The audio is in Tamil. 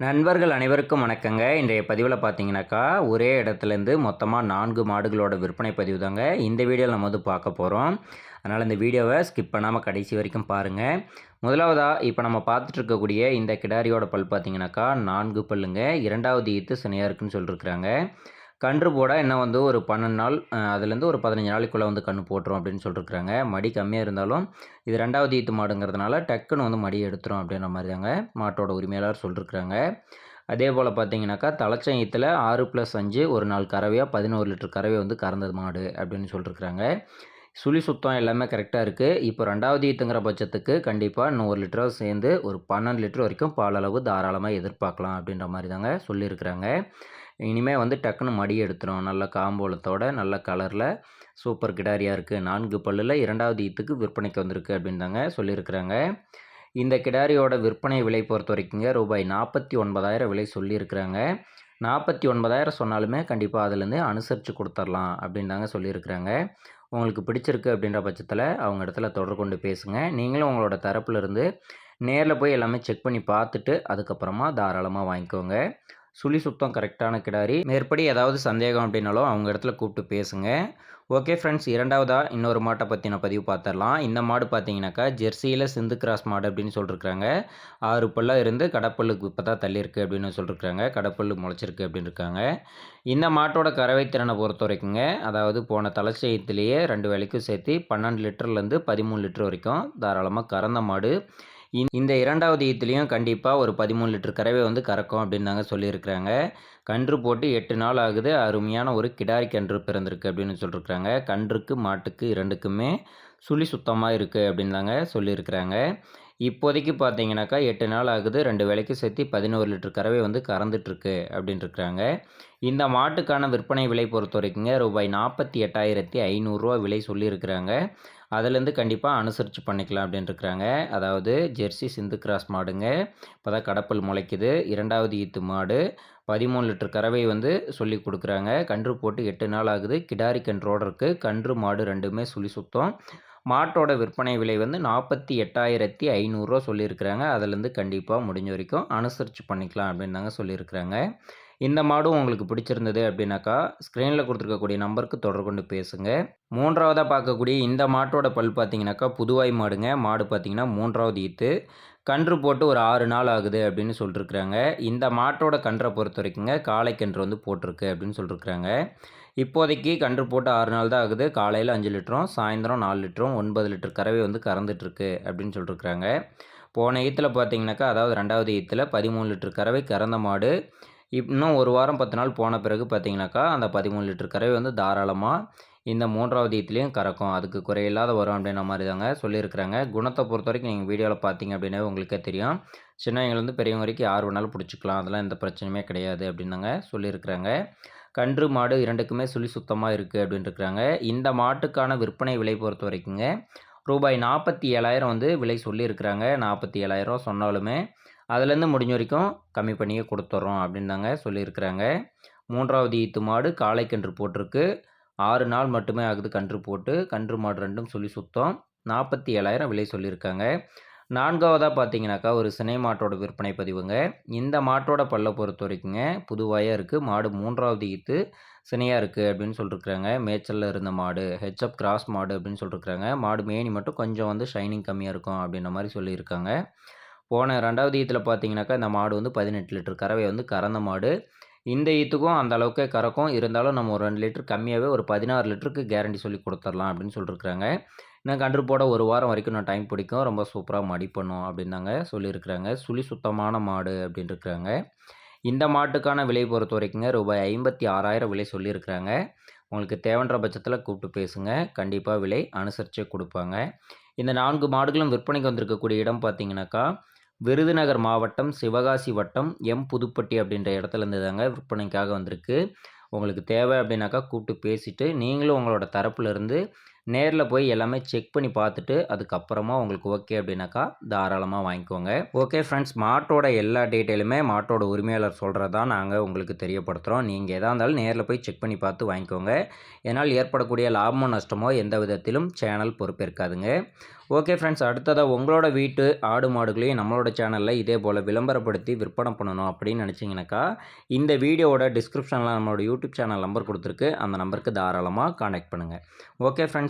நண்பர்கள் அனைவருக்கும் வணக்கங்க. இன்றைய பதிவில் பார்த்தீங்கன்னாக்கா ஒரே இடத்துலேருந்து மொத்தமாக நான்கு மாடுகளோட விற்பனை பதிவு தாங்க. இந்த வீடியோவில் நம்ம வந்து பார்க்க போகிறோம் அதனால் இந்த வீடியோவை ஸ்கிப் பண்ணாமல் கடைசி வரைக்கும் பாருங்கள் முதலாவதாக இப்போ நம்ம பார்த்துட்டு இருக்கக்கூடிய இந்த கிடாரியோட பல் பார்த்தீங்கன்னாக்கா நான்கு பல்லுங்க. இரண்டாவது ஈத்து சனியாக இருக்குன்னு சொல்லியிருக்கிறாங்க கன்று போட என்ன வந்து ஒரு பன்னெண்டு நாள் அதுலேருந்து ஒரு பதினஞ்சு நாளைக்குள்ளே வந்து கன்று போட்டுரும் அப்படின்னு சொல்லியிருக்கிறாங்க மடி கம்மியாக இருந்தாலும் இது ரெண்டாவது ஈத்து மாடுங்கிறதுனால டக்குன்னு வந்து மடி எடுத்துரும் அப்படின்ற மாதிரி தாங்க மாட்டோட உரிமையாளர் சொல்லியிருக்கிறாங்க அதே போல் பார்த்தீங்கன்னாக்கா தலைச்சம் ஈத்தில் ஆறு ப்ளஸ் அஞ்சு ஒரு நாள் கறவையாக பதினோரு லிட்டர் கறவை வந்து கறந்தது மாடு அப்படின்னு சொல்லியிருக்கிறாங்க சுழி சுத்தம் எல்லாமே கரெக்டாக இருக்குது இப்போ ரெண்டாவது ஈத்துங்கிற பட்சத்துக்கு கண்டிப்பாக இன்னும் ஒரு லிட்டராக சேர்ந்து ஒரு பன்னெண்டு லிட்டர் வரைக்கும் பாலளவு அளவு தாராளமாக எதிர்பார்க்கலாம் அப்படின்ற மாதிரி தாங்க சொல்லியிருக்கிறாங்க இனிமேல் வந்து டக்குன்னு மடி எடுத்துரும். நல்ல காம்போலத்தோட நல்ல கலரில். சூப்பர் கிடாரியாக இருக்குது நான்கு பல்லில் இரண்டாவது ஈத்துக்கு விற்பனைக்கு வந்திருக்கு அப்படின்னு தாங்க சொல்லியிருக்கிறாங்க. இந்த கிடாரியோட விற்பனை விலை பொறுத்த வரைக்குங்க ரூபாய் நாற்பத்தி ஒன்பதாயிரம் விலை சொல்லியிருக்கிறாங்க. நாற்பத்தி ஒன்பதாயிரம் சொன்னாலுமே கண்டிப்பாக அதுலேருந்து அனுசரித்து கொடுத்துர்லாம் அப்படின்னு தாங்க சொல்லியிருக்கிறாங்க. உங்களுக்கு பிடிச்சிருக்கு அப்படின்ற பட்சத்தில் அவங்க இடத்துல தொடர்பு கொண்டு பேசுங்க. நீங்களும் உங்களோட தரப்புலேருந்து நேரில் போய் எல்லாமே செக் பண்ணி பார்த்துட்டு அதுக்கப்புறமா தாராளமாக வாங்கிக்கோங்க. சுழி சுத்தம் கரெக்டான கிடாரி. மேற்படி ஏதாவது சந்தேகம் அப்படின்னாலும் அவங்க இடத்துல கூப்பிட்டு பேசுங்க. ஓகே ஃப்ரெண்ட்ஸ் இரண்டாவதாக இன்னொரு மாட்டை பற்றின பதிவு பார்த்துடலாம். இந்த மாடு பார்த்தீங்கன்னாக்கா ஜெர்சியில் சிந்து கிராஸ் மாடு அப்படின்னு சொல்லியிருக்காங்க ஆறு பல்லாக இருந்து கடப்பல்லுக்கு இப்போ தான் தள்ளியிருக்கு அப்படின்னு சொல்லியிருக்காங்க கடப்பல்லு முளைச்சிருக்கு அப்படின்னு இருக்காங்க இந்த மாட்டோட கறவை திறனை பொறுத்த வரைக்குங்க அதாவது போன தலைச்சயத்திலேயே ரெண்டு வேலைக்கும் சேர்த்து பன்னெண்டு லிட்டர்லேருந்து பதிமூணு லிட்டர் வரைக்கும் தாராளமாக கறந்த மாடு. இந்த- இந்த இரண்டாவது ஈத்துலேயும் கண்டிப்பாக ஒரு பதிமூணு லிட்டர் கறவை வந்து கறக்கும் அப்படின்னு தாங்க சொல்லியிருக்கிறாங்க. கன்று போட்டு எட்டு நாள் ஆகுது. அருமையான ஒரு கிடாரி கன்று பிறந்திருக்கு அப்படின்னு சொல்லியிருக்கிறாங்க. கன்றுக்கு மாட்டுக்கு இரண்டுக்குமே சுழி சுத்தமாக இருக்குது அப்படின்னு தாங்க சொல்லியிருக்கிறாங்க. இப்போதைக்கு பார்த்தீங்கன்னாக்கா எட்டு நாள் ஆகுது. ரெண்டு வேலைக்கு சேர்த்து பதினோரு லிட்டர் கறவை வந்து கறந்துட்டுருக்கு அப்படின்னு இருக்கிறாங்க இந்த மாட்டுக்கான விற்பனை விலை பொறுத்த வரைக்குங்க ரூபாய் நாற்பத்தி எட்டாயிரத்தி ஐநூறுரூவா விலை சொல்லியிருக்கிறாங்க. அதுலேருந்து கண்டிப்பாக அனுசரித்து பண்ணிக்கலாம் அப்படின்னு இருக்கிறாங்க அதாவது ஜெர்சி சிந்து கிராஸ் மாடுங்க. இப்போ தான் கடப்பல் முளைக்குது. இரண்டாவது ஈத்து மாடு. பதிமூணு லிட்டர் கறவை வந்து சொல்லி கொடுக்குறாங்க. கன்று போட்டு எட்டு நாள் ஆகுது. கிடாரி கன்றோடு இருக்குது கன்று மாடு ரெண்டுமே சுழி சுத்தம். மாட்டோட விற்பனை விலை வந்து நாற்பத்தி எட்டாயிரத்தி ஐநூறுரூவா சொல்லியிருக்கிறாங்க. அதுலேருந்து கண்டிப்பாக முடிஞ்ச வரைக்கும் அனுசரித்து பண்ணிக்கலாம் அப்படின்னு தாங்க சொல்லியிருக்கிறாங்க. இந்த மாடும் உங்களுக்கு பிடிச்சிருந்தது அப்படின்னாக்கா ஸ்க்ரீனில் கொடுத்துருக்கக்கூடிய நம்பருக்கு தொடர்பு கொண்டு பேசுங்க. மூன்றாவதாக பார்க்கக்கூடிய இந்த மாட்டோட பல் பார்த்தீங்கன்னாக்கா புதுவாய் மாடுங்க. மாடு பார்த்தீங்கன்னா மூன்றாவது ஈத்து. கன்று போட்டு ஒரு ஆறு நாள் ஆகுது அப்படின்னு சொல்லியிருக்கிறாங்க இந்த மாட்டோட கன்றை பொறுத்த வரைக்குங்க காளை கன்று வந்து போட்டிருக்கு அப்படின்னு சொல்லியிருக்கிறாங்க இப்போதைக்கு கன்று போட்டு ஆறு நாள் தான் ஆகுது. காலையில் அஞ்சு லிட்டரும் சாயந்தரம் நாலு லிட்டரும் ஒன்பது லிட்டர் கறவை வந்து கறந்துட்டுருக்கு அப்படின்னு சொல்லியிருக்கிறாங்க போன ஈத்தில் பார்த்தீங்கன்னாக்கா அதாவது ரெண்டாவது ஈத்தில் பதிமூணு லிட்டர் கறவை கறந்த மாடு. இப் இன்னும் ஒரு வாரம் பத்து நாள் போன பிறகு பார்த்தீங்கன்னாக்கா அந்த பதிமூணு லிட்டர் கறவை வந்து தாராளமாக இந்த மூன்றாவது ஈத்துலேயும் கறக்கும். அதுக்கு குறையில்லாத வரும் அப்படின்ற மாதிரி தாங்க சொல்லியிருக்கிறாங்க. குணத்தை பொறுத்த வரைக்கும் நீங்கள் வீடியோவில் பார்த்தீங்க அப்படின்னா உங்களுக்கே தெரியும். சின்னவங்கலேருந்து பெரியவங்க வரைக்கும் யார் வேணாலும் பிடிச்சிக்கலாம். அதெல்லாம் எந்த பிரச்சனையுமே கிடையாது அப்படின்னாங்க சொல்லியிருக்கிறாங்க. கன்று மாடு இரண்டுக்குமே சுழி சுத்தமாக இருக்குது அப்படின்ட்டுருக்கிறாங்க இந்த மாட்டுக்கான விற்பனை விலை பொறுத்த வரைக்குங்க ரூபாய் நாற்பத்தி ஏழாயிரம் வந்து விலை சொல்லியிருக்கிறாங்க. நாற்பத்தி ஏழாயிரம் சொன்னாலுமே அதுலேருந்து முடிஞ்ச வரைக்கும் கம்மி பண்ணியே கொடுத்துட்றோம் அப்படின்னு தாங்க சொல்லியிருக்கிறாங்க. மூன்றாவது ஈத்து மாடு காளை கன்று போட்டிருக்கு. ஆறு நாள் மட்டுமே ஆகுது கன்று போட்டு. கன்று மாடு ரெண்டும் சொல்லி சுத்தம். நாற்பத்தி ஏழாயிரம் விலை சொல்லியிருக்காங்க. நான்காவதாக பார்த்தீங்கன்னாக்கா ஒரு சினை மாட்டோட விற்பனை பதிவுங்க. இந்த மாட்டோட பல்ல பொறுத்த வரைக்குங்க புதுவாயாக இருக்குது மாடு மூன்றாவது ஈத்து சினையாக இருக்குது அப்படின்னு சொல்லியிருக்கிறாங்க மேய்ச்சலில் இருந்த மாடு ஹெச்அப் கிராஸ் மாடு அப்படின்னு சொல்லியிருக்கிறாங்க மாடு மேனி மட்டும் கொஞ்சம் வந்து ஷைனிங் கம்மியாக இருக்கும் அப்படின்ற மாதிரி சொல்லியிருக்காங்க. போன ரெண்டாவது ஈத்தில் பார்த்தீங்கன்னாக்கா இந்த மாடு வந்து பதினெட்டு லிட்டர் கறவை வந்து கறந்த மாடு. இந்த ஈத்துக்கும் அந்த அளவுக்கே கறக்கும். இருந்தாலும் நம்ம ஒரு ரெண்டு லிட்டர் கம்மியாகவே ஒரு பதினாறு லிட்டருக்கு கேரண்டி சொல்லி கொடுத்துடலாம் அப்படின்னு சொல்லியிருக்கிறாங்க இன்னும் கன்று போட ஒரு வாரம் வரைக்கும் நான் டைம் பிடிக்கும். ரொம்ப சூப்பராக மடி பண்ணும் அப்படின்னாங்க சொல்லியிருக்கிறாங்க சுழி சுத்தமான மாடு அப்படின்னு இருக்கிறாங்க இந்த மாட்டுக்கான விலை பொறுத்த வரைக்குங்க ரூபாய் ஐம்பத்தி ஆறாயிரம் விலை சொல்லியிருக்கிறாங்க உங்களுக்கு தேவைன்ற பட்சத்தில் கூப்பிட்டு பேசுங்க. கண்டிப்பாக விலை அனுசரித்து கொடுப்பாங்க. இந்த நான்கு மாடுகளும் விற்பனைக்கு வந்திருக்கக்கூடிய இடம் பார்த்தீங்கன்னாக்கா விருதுநகர் மாவட்டம் சிவகாசி வட்டம் எம் புதுப்பட்டி அப்படின்ற இடத்துலேருந்து தாங்க விற்பனைக்காக வந்திருக்கு. உங்களுக்கு தேவை அப்படின்னாக்கா கூப்பிட்டு பேசிவிட்டு நீங்களும் உங்களோட தரப்புலேருந்து நேரில் போய் எல்லாமே செக் பண்ணி பார்த்துட்டு அதுக்கப்புறமா உங்களுக்கு ஓகே அப்படின்னாக்கா தாராளமாக வாங்கிக்கோங்க. ஓகே ஃப்ரெண்ட்ஸ் மாட்டோட எல்லா டீட்டெயிலுமே மாட்டோட உரிமையாளர் சொல்கிறது தான் நாங்கள் உங்களுக்கு தெரியப்படுத்துகிறோம் நீங்கள் எதாக இருந்தாலும் நேரில் போய் செக் பண்ணி பார்த்து வாங்கிக்கோங்க. இதனால் ஏற்படக்கூடிய லாபமோ நஷ்டமோ எந்த விதத்திலும் சேனல் பொறுப்பேற்காதுங்க ஓகே ஃப்ரெண்ட்ஸ் அடுத்ததாக உங்களோட வீட்டு ஆடு மாடுகளையும் நம்மளோட சேனலில் இதே போல் விளம்பரப்படுத்தி விற்பனை பண்ணணும் அப்படின்னு நினச்சிங்கனாக்கா இந்த வீடியோவோட டிஸ்கிரிப்ஷனில் நம்மளோட யூடியூப் சேனல் நம்பர் கொடுத்துருக்கு. அந்த நம்பருக்கு தாராளமாக கான்டாக்ட் பண்ணுங்கள் okay friends